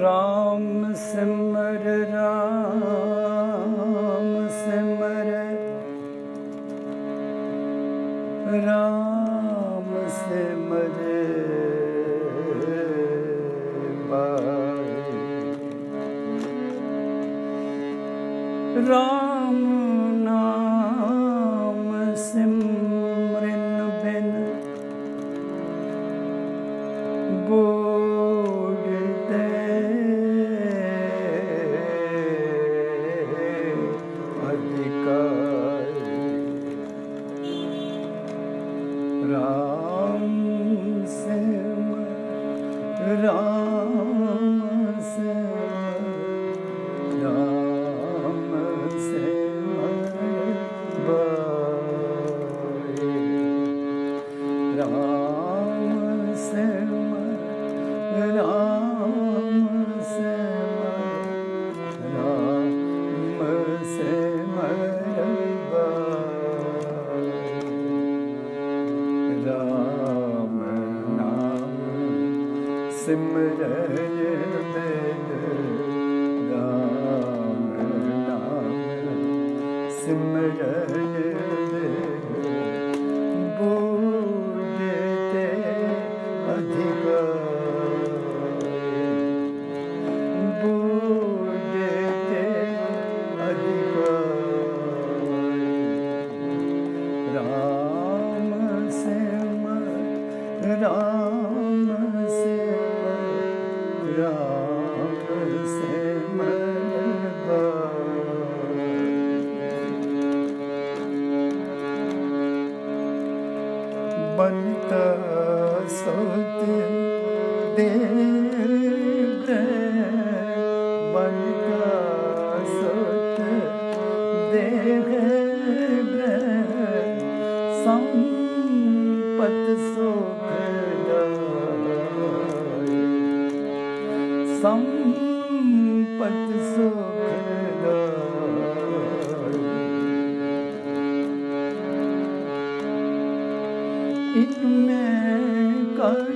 राम सिमर राम सिमर राम सिमर राम नाम सिमर Ram Seva Ram Simrelime बनता सत्य देव In kar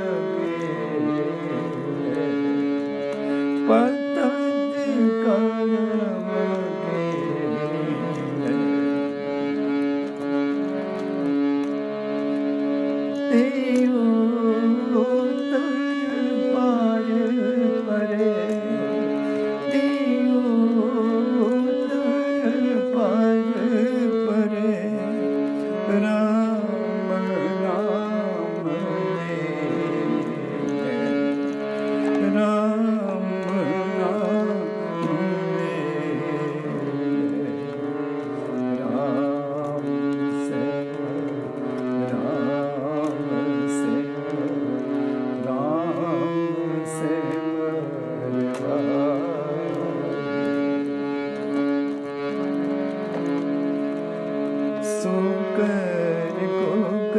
ਸੁਕਰ ਕੁਕ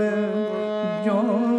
ਜੋ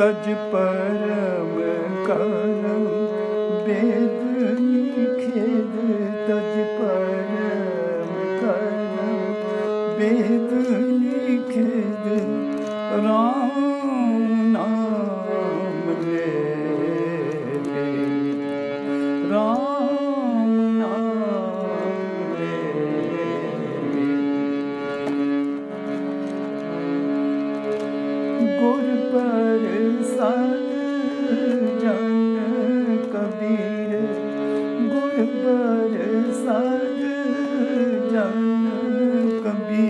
ਤਜ ਪਰਮ ਕਰਮ ਬੇਦ ਨਿਖੇਦ ਤਜ ਪਰਮ ਕਰਮ ਬੇਦ ਨਿਖੇਦ ਰਾਮ ਕਬੀਰ ਗੁਰ ਬਰਸਾਤ ਜਨ ਕਬੀਰ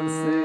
Rabbim